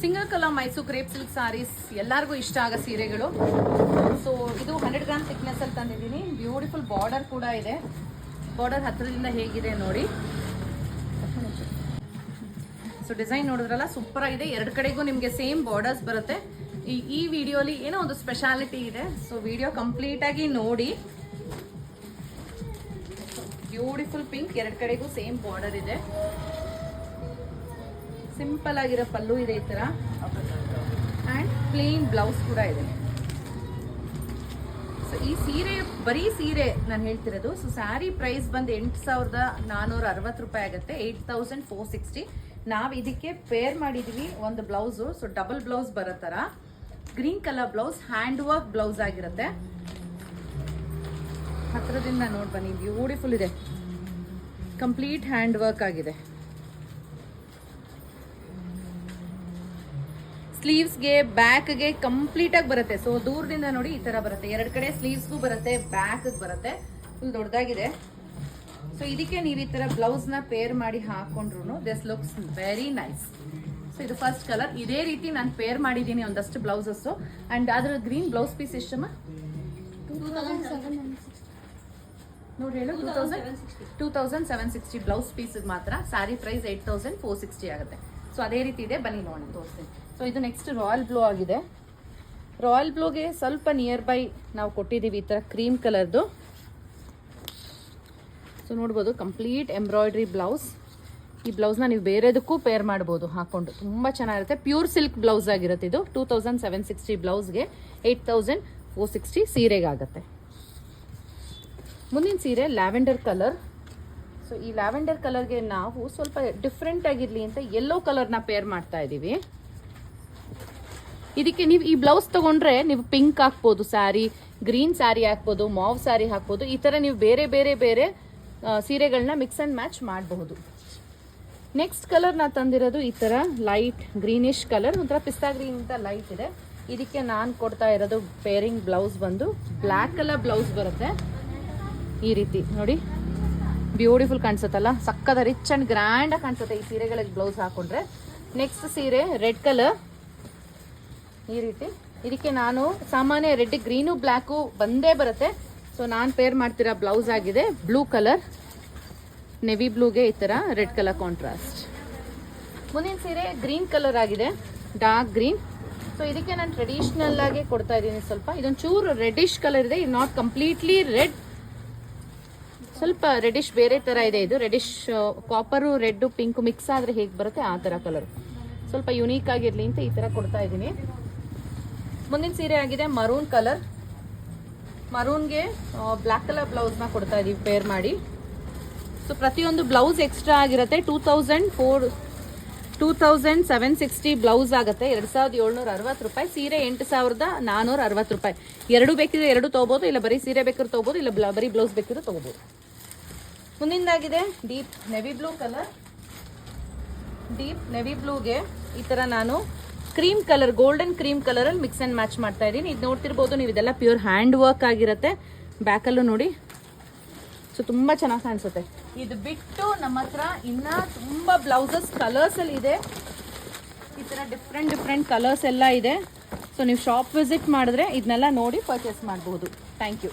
Single colour Mysuru crepe silk saris ಎಲ್ಲರಿಗೂ ಇಷ್ಟ ಆಗೋ ಸೀರೆಗಳು. ಸೊ ಇದು ಹಂಡ್ರೆಡ್ ಗ್ರಾಮ್ ಥಿಕ್ನೆಸ್ ಅಲ್ಲಿ ತಂದಿದ್ದೀನಿ. ಬ್ಯೂಟಿಫುಲ್ ಬಾರ್ಡರ್ ಕೂಡ ಇದೆ. ಬಾರ್ಡರ್ ಹತ್ತಿರದಿಂದ ಹೇಗಿದೆ ನೋಡಿ. ಸೊ ಡಿಸೈನ್ ನೋಡಿದ್ರಲ್ಲ ಸೂಪರ್ ಆಗಿದೆ. ಎರಡು ಕಡೆಗೂ ನಿಮಗೆ ಸೇಮ್ ಬಾರ್ಡರ್ಸ್ ಬರುತ್ತೆ. ಈ ಈ ವಿಡಿಯೋಲಿ ಏನೋ ಒಂದು ಸ್ಪೆಷಾಲಿಟಿ ಇದೆ. ಸೊ ವಿಡಿಯೋ ಕಂಪ್ಲೀಟ್ ಆಗಿ ನೋಡಿ. ಬ್ಯೂಟಿಫುಲ್ ಪಿಂಕ್ ಎರಡು ಕಡೆಗೂ ಸೇಮ್ ಬಾರ್ಡರ್ ಇದೆ. ಸಿಂಪಲ್ ಆಗಿರೋ ಪಲ್ಲು ಇದೆ ಈ ತರ. ಅಂಡ್ ಪ್ಲೇನ್ ಬ್ಲೌಸ್ ಕೂಡ ಇದೆ. ಸೊ ಈ ಸೀರೆ, ಬರೀ ಸೀರೆ ನಾನು ಹೇಳ್ತಿರೋದು. ಸೊ ಸ್ಯಾರಿ ಪ್ರೈಸ್ ಬಂದು ಎಂಟು ಸಾವಿರದ ನಾನ್ನೂರ ಅರವತ್ತು ರೂಪಾಯಿ ಆಗುತ್ತೆ. ಏಯ್ಟ್ ತೌಸಂಡ್ ಫೋರ್ ಸಿಕ್ಸ್ಟಿ ನಾವು ಇದಕ್ಕೆ ಪೇರ್ ಮಾಡಿದ್ವಿ ಒಂದು ಬ್ಲೌಸು ಸೊ ಡಬಲ್ ಬ್ಲೌಸ್ ಬರೋ ಥರ green colour blouse hand work blouse ಆಗಿರುತ್ತೆ. ಹತ್ರದಿಂದ ನೋಡಿ ಬನ್ನಿ. ಬ್ಯೂಟಿಫುಲ್ ಇದೆ. ಕಂಪ್ಲೀಟ್ ಹ್ಯಾಂಡ್ ವರ್ಕ್ ಆಗಿದೆ. ಸ್ಲೀವ್ಸ್ಗೆ ಬ್ಯಾಕ್ಗೆ ಕಂಪ್ಲೀಟಾಗಿ ಬರುತ್ತೆ. ಸೊ ದೂರದಿಂದ ನೋಡಿ ಈ ಥರ ಬರುತ್ತೆ. ಎರಡು ಕಡೆ ಸ್ಲೀವ್ಸ್ಗೂ ಬರುತ್ತೆ ಬ್ಯಾಕ್ ಬರುತ್ತೆ. ಫುಲ್ ದೊಡ್ಡದಾಗಿದೆ. ಸೊ ಇದಕ್ಕೆ ನೀವು ಈ ಥರ ಬ್ಲೌಸ್ನ ಪೇರ್ ಮಾಡಿ ಹಾಕೊಂಡ್ರು this looks very nice so ಇದು ಫಸ್ಟ್ ಕಲರ್ ಇದೇ ರೀತಿ ನಾನು ಪೇರ್ ಮಾಡಿದ್ದೀನಿ ಒಂದಷ್ಟು ಬ್ಲೌಸಸ್ ಆ್ಯಂಡ್ ಅದರ ಗ್ರೀನ್ ಬ್ಲೌಸ್ ಪೀಸ್ ಎಷ್ಟಮ್ಮ? ನೋಡಿ ಹೇಳು two thousand two thousand seven sixty blouse piece ಮಾತ್ರ. Sari price eight thousand four sixty ಆಗುತ್ತೆ. ಸೊ ಅದೇ ರೀತಿ ಇದೆ. ಬನ್ನಿ ನೋಡೋಣ, ತೋರಿಸ್ತೀನಿ. ಸೊ ಇದು ನೆಕ್ಸ್ಟ್ ರಾಯಲ್ ಬ್ಲೂ ಆಗಿದೆ. ರಾಯಲ್ ಬ್ಲೂಗೆ ಸ್ವಲ್ಪ ನಿಯರ್ ಬೈ ನಾವು ಕೊಟ್ಟಿದ್ದೀವಿ ಈ ಥರ ಕ್ರೀಮ್ ಕಲರ್ದು ಸೊ ನೋಡ್ಬೋದು ಕಂಪ್ಲೀಟ್ ಎಂಬ್ರಾಯ್ಡ್ರಿ ಬ್ಲೌಸ್ ಈ ಬ್ಲೌಸ್ನ ನೀವು ಬೇರೆದಕ್ಕೂ ಪೇರ್ ಮಾಡ್ಬೋದು, ಹಾಕೊಂಡು. ತುಂಬ ಚೆನ್ನಾಗಿರುತ್ತೆ. ಪ್ಯೂರ್ ಸಿಲ್ಕ್ ಬ್ಲೌಸ್ ಆಗಿರುತ್ತೆ ಇದು. ಟೂ ತೌಸಂಡ್ ಸೆವೆನ್ ಸಿಕ್ಸ್ಟಿ ಬ್ಲೌಸ್ಗೆ ಏಯ್ಟ್ ತೌಸಂಡ್ ಫೋರ್ ಸಿಕ್ಸ್ಟಿ ಸೀರೆಗಾಗತ್ತೆ. ಮುಂದಿನ ಸೀರೆ ಲ್ಯಾವೆಂಡರ್ ಕಲರ್ ಸೊ ಈ ಲ್ಯಾವೆಂಡರ್ ಕಲರ್ಗೆ ನಾವು ಸ್ವಲ್ಪ ಡಿಫ್ರೆಂಟ್ ಆಗಿರಲಿ ಅಂತ ಯೆಲ್ಲೋ ಕಲರ್ನ ಪೇರ್ ಮಾಡ್ತಾ ಇದ್ದೀವಿ ಇದಕ್ಕೆ ನೀವು ಈ ಬ್ಲೌಸ್ ತಗೊಂಡ್ರೆ ನೀವು ಪಿಂಕ್ ಹಾಕ್ಬೋದು ಸ್ಯಾರಿ ಗ್ರೀನ್ ಸ್ಯಾರಿ ಹಾಕ್ಬೋದು ಮಾವ್ ಸ್ಯಾರಿ ಹಾಕ್ಬೋದು, ಈ ಥರ ನೀವು ಬೇರೆ ಬೇರೆ ಬೇರೆ ಸೀರೆಗಳನ್ನ ಮಿಕ್ಸ್ ಆ್ಯಂಡ್ ಮ್ಯಾಚ್ ಮಾಡಬಹುದು. ನೆಕ್ಸ್ಟ್ ಕಲರ್ ನಾ ತಂದಿರೋದು ಈ ಥರ ಲೈಟ್ ಗ್ರೀನಿಶ್ ಕಲರ್ ಒಂಥರ ಪಿಸ್ತಾ ಗ್ರೀನ್ ಅಂತ ಲೈಟ್ ಇದೆ. ಇದಕ್ಕೆ ನಾನು ಕೊಡ್ತಾ ಇರೋದು ಪೇರಿಂಗ್ ಬ್ಲೌಸ್ ಬಂದು ಬ್ಲ್ಯಾಕ್ ಕಲರ್ ಬ್ಲೌಸ್ ಬರುತ್ತೆ. ಈ ರೀತಿ, ನೋಡಿ. ಬ್ಯೂಟಿಫುಲ್ ಕಾಣಿಸುತ್ತಲ್ಲ, ಸಕ್ಕದ ರಿಚ್ ಅಂಡ್ ಗ್ರ್ಯಾಂಡ್ ಕಾಣಿಸುತ್ತೆ ಈ ಸೀರೆಗಳಿಗೆ ಬ್ಲೌಸ್ ಹಾಕೊಂಡ್ರೆ. ನೆಕ್ಸ್ಟ್ ಸೀರೆ ರೆಡ್ ಕಲರ್ ಈ ರೀತಿ. ಇದಕ್ಕೆ ನಾನು ಸಾಮಾನ್ಯ ರೆಡ್ ಗ್ರೀನು ಬ್ಲ್ಯಾಕು ಬಂದೇ ಬರುತ್ತೆ. ಸೊ ನಾನು ಪೇರ್ ಮಾಡ್ತಿರೋ ಬ್ಲೌಸ್ ಆಗಿದೆ ಬ್ಲೂ ಕಲರ್ ನೆವಿ ಬ್ಲೂಗೆ ಈ ಥರ ರೆಡ್ ಕಲರ್ ಕಾಂಟ್ರಾಸ್ಟ್ ಮುಂದಿನ ಸೀರೆ ಗ್ರೀನ್ ಕಲರ್ ಆಗಿದೆ ಡಾರ್ಕ್ ಗ್ರೀನ್ ಸೊ ಇದಕ್ಕೆ ನಾನು ಟ್ರೆಡಿಷ್ನಲ್ ಆಗಿ ಕೊಡ್ತಾ ಇದ್ದೀನಿ ಸ್ವಲ್ಪ. ಇದೊಂದು ಚೂರು ರೆಡಿಶ್ ಕಲರ್ ಇದೆ, ಇದು ನಾಟ್ ಕಂಪ್ಲೀಟ್ಲಿ ರೆಡ್ ಸ್ವಲ್ಪ ರೆಡಿಶ್ ಬೇರೆ ಥರ ಇದೆ ಇದು. Reddish copper red pink mix ಆದರೆ ಹೇಗೆ ಬರುತ್ತೆ ಆ ಥರ ಕಲರ್ ಸ್ವಲ್ಪ ಯುನೀಕ್ ಆಗಿರಲಿ ಅಂತ ಈ ಥರ ಕೊಡ್ತಾ ಇದ್ದೀನಿ. ಮುಂದಿನ ಸೀರೆ ಆಗಿದೆ ಮರೂನ್ ಕಲರ್ ಮರೂನ್ಗೆ ಬ್ಲ್ಯಾಕ್ ಕಲರ್ ಬ್ಲೌಸ್ನ ಕೊಡ್ತಾ ಇದೀವಿ ಪೇರ್ ಮಾಡಿ. ಸೊ ಪ್ರತಿಯೊಂದು ಬ್ಲೌಸ್ ಎಕ್ಸ್ಟ್ರಾ ಆಗಿರುತ್ತೆ. Two thousand four two thousand seven sixty blouse ಆಗುತ್ತೆ. ಎರಡು ಸಾವಿರದ ಏಳ್ನೂರ ಅರವತ್ತು ರೂಪಾಯಿ. ಸೀರೆ ಎಂಟು ಸಾವಿರದ ನಾನ್ನೂರ ಅರವತ್ತು ರೂಪಾಯಿ. ಎರಡು ಬೇಕಿದ್ರೆ ಎರಡು ತೊಗೋಬೋದು, ಇಲ್ಲ ಬರೀ ಸೀರೆ ಬೇಕಾದ್ರೆ ತೊಗೋಬೋದು, ಇಲ್ಲ ಬರೀ ಬ್ಲೌಸ್ ಬೇಕಿದ್ರೆ ತೊಗೋಬೋದು. ಮುಂದಿಂದಾಗಿದೆ deep navy blue colour. Deep navy ಬ್ಲೂಗೆ ಈ ಥರ ನಾನು ಕ್ರೀಮ್ ಕಲರ್, ಗೋಲ್ಡನ್ ಕ್ರೀಮ್ ಕಲರಲ್ಲಿ ಮಿಕ್ಸ್ ಆ್ಯಂಡ್ ಮ್ಯಾಚ್ ಮಾಡ್ತಾ ಇದ್ದೀನಿ. ಇದು ನೋಡ್ತಿರ್ಬೋದು ನೀವು ಇದೆಲ್ಲ ಪ್ಯೂರ್ ಹ್ಯಾಂಡ್ ವರ್ಕ್ ಆಗಿರುತ್ತೆ. ಬ್ಯಾಕಲ್ಲೂ ನೋಡಿ. ಸೊ, ತುಂಬ ಚೆನ್ನಾಗಿ ಕಾಣಿಸುತ್ತೆ. ಇದು ಬಿಟ್ಟು ನಮ್ಮ ಹತ್ರ ಇನ್ನೂ ತುಂಬ ಬ್ಲೌಸಸ್ ಕಲರ್ಸ್ ಅಲ್ಲಿ ಇದೆ. ಈ ಥರ ಡಿಫ್ರೆಂಟ್ ಡಿಫ್ರೆಂಟ್ ಕಲರ್ಸ್ ಎಲ್ಲ ಇದೆ. ಸೊ, ನೀವು ಶಾಪ್ ವಿಸಿಟ್ ಮಾಡಿದ್ರೆ ಇದನ್ನೆಲ್ಲ ನೋಡಿ ಪರ್ಚೇಸ್ ಮಾಡ್ಬೋದು. Thank you.